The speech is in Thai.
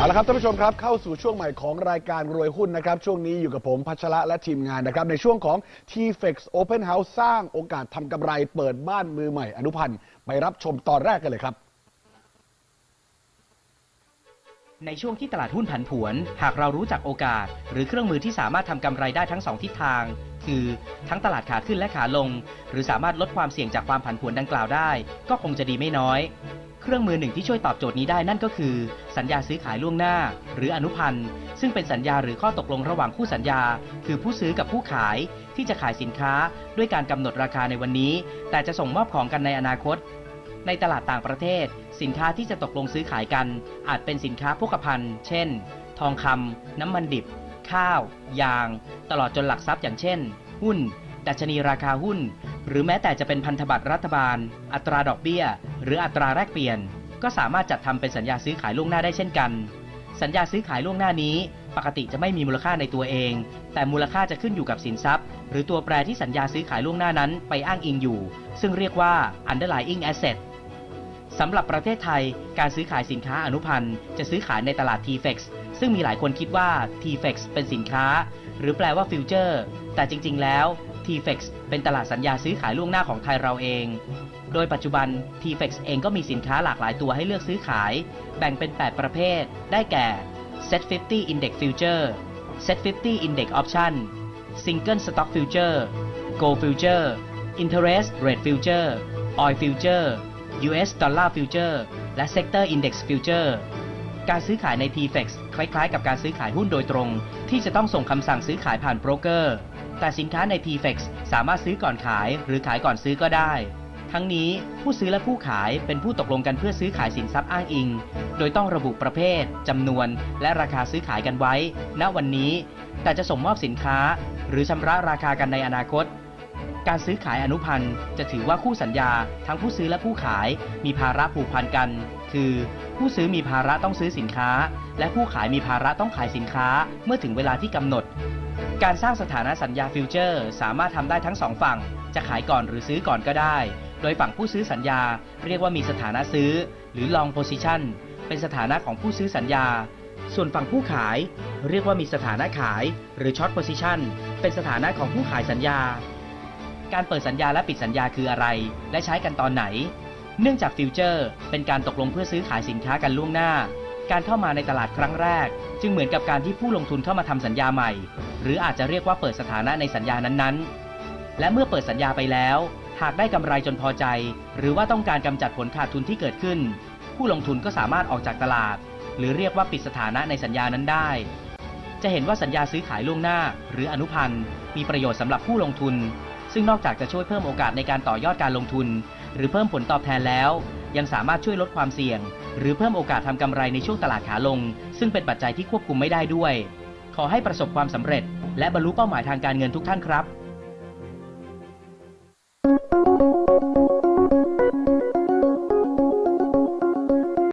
เอาละครับท่านผู้ชมครับเข้าสู่ช่วงใหม่ของรายการรวยหุ้นนะครับ ช่วงนี้อยู่กับผมพัชระและทีมงานนะครับ ในช่วงของ t f e x Open House สร้างโอกาสทำกำไรเปิดบ้านมือใหม่อนุพันธ์ไปรับชมตอนแรกกันเลยครับ ในช่วงที่ตลาดหุ้นผันผวน หากเรารู้จักโอกาส หรือเครื่องมือที่สามารถทำกำไรได้ทั้งสองทิศทาง คือทั้งตลาดขาขึ้นและขาลง หรือสามารถลดความเสี่ยงจากความผันผวนดังกล่าวได้ ก็คงจะดีไม่น้อย เครื่องมือหนึ่งที่ช่วยตอบโจทย์นี้ได้นั่นก็คือ สัญญาซื้อขายล่วงหน้า หรืออนุพันธ์ ซึ่งเป็นสัญญาหรือข้อตกลงระหว่างคู่สัญญา คือผู้ซื้อกับผู้ขายที่จะขายสินค้าด้วยการกำหนดราคาในวันนี้ แต่จะส่งมอบของกันในอนาคต ในตลาดต่างประเทศ สินค้าที่จะตกลงซื้อขายกัน อาจเป็นสินค้าโภคภัณฑ์เช่น ทองคำน้ำมันดิบ ข้าว ยาง ตลอดจนหลักทรัพย์อย่างเช่น หุ้นดัชนีราคาหุ้นหรือแม้แต่จะเป็นพันธบัตรรัฐบาล อัตราดอกเบี้ย หรืออัตราแลกเปลี่ยน ก็สามารถจัดทำเป็นสัญญาซื้อขายล่วงหน้าได้เช่นกัน สัญญาซื้อขายล่วงหน้านี้ ปกติจะไม่มีมูลค่าในตัวเอง แต่มูลค่าจะขึ้นอยู่กับสินทรัพย์ หรือตัวแปรที่สัญญาซื้อขายล่วงหน้านั้นไปอ้างอิงอยู่ ซึ่งเรียกว่า underlying asset สำหรับประเทศไทย การซื้อขายสินค้าอนุพันธ์จะซื้อขายในตลาด TFEX ซึ่งมีหลายคนคิดว่า TFEX เป็นสินค้า หรือแปลว่าฟิวเจอร์ แต่จริง ๆ แล้ว TFEX เป็นตลาดสัญญาซื้อขายล่วงหน้าของไทยเราเอง โดยปัจจุบัน TFEX เองก็มีสินค้าหลากหลายตัวให้เลือกซื้อขาย แบ่งเป็น 8 ประเภท ได้แก่ Set 50 Index Future Set 50 Index Option Single Stock Future Go Future Interest Rate Future Oil Future US Dollar Future และ Sector Index Future การซื้อขายใน TFEX คล้ายๆ กับการซื้อขายหุ้นโดยตรง ที่จะต้องส่งคำสั่งซื้อขายผ่านโบรกเกอร์ แต่สินค้าใน TFEX สามารถซื้อก่อนขายหรือขายก่อนซื้อก็ได้ ทั้งนี้ผู้ซื้อและผู้ขายเป็นผู้ตกลงกันเพื่อซื้อขายสินทรัพย์อ้างอิง โดยต้องระบุประเภทจำนวน และราคาซื้อขายกันไว้ ณวันนี้ แต่จะส่งมอบสินค้า หรือชำระราคากันในอนาคต การซื้อขายอนุพันธ์จะถือว่าคู่สัญญา ทั้งผู้ซื้อและผู้ขายมีภาระผูกพันกัน คือ ผู้ซื้อมีภาระต้องซื้อสินค้า และผู้ขายมีภาระต้องขายสินค้าเมื่อถึงเวลาที่กำหนด การสร้างสถานะสัญญาฟิวเจอร์ สามารถทำได้ทั้งสองฝั่ง จะขายก่อนหรือซื้อก่อนก็ได้ โดยฝั่งผู้ซื้อสัญญา เรียกว่ามีสถานะซื้อ หรือ long position เป็นสถานะของผู้ซื้อสัญญา ส่วนฝั่งผู้ขาย เรียกว่ามีสถานะขาย หรือ short position เป็นสถานะของผู้ขายสัญญา การเปิดสัญญาและปิดสัญญาคืออะไร และใช้กันตอนไหน เนื่องจากฟิวเจอร์ เป็นการตกลงเพื่อซื้อขายสินค้ากันล่วงหน้า การเข้ามาในตลาดครั้งแรก จึงเหมือนกับการที่ผู้ลงทุนเข้ามาทำสัญญาใหม่ หรืออาจจะเรียกว่าเปิดสถานะในสัญญานั้นๆ และเมื่อเปิดสัญญาไปแล้ว หากได้กำไรจนพอใจ หรือว่าต้องการกำจัดผลขาดทุนที่เกิดขึ้น ผู้ลงทุนก็สามารถออกจากตลาด หรือเรียกว่าปิดสถานะในสัญญานั้นได้จะเห็นว่าสัญญาซื้อขายล่วงหน้า หรืออนุพันธ์มีประโยชน์สำหรับผู้ลงทุน ซึ่งนอกจากจะช่วยเพิ่มโอกาสในการต่อยอดการลงทุน หรือเพิ่มผลตอบแทนแล้ว ยังสามารถช่วยลดความเสี่ยง หรือเพิ่มโอกาสทำกำไรในช่วงตลาดขาลง ซึ่งเป็นปัจจัยที่ควบคุมไม่ได้ด้วย ขอให้ประสบความสำเร็จ และบรรลุเป้าหมายทางการเงินทุกท่านครับ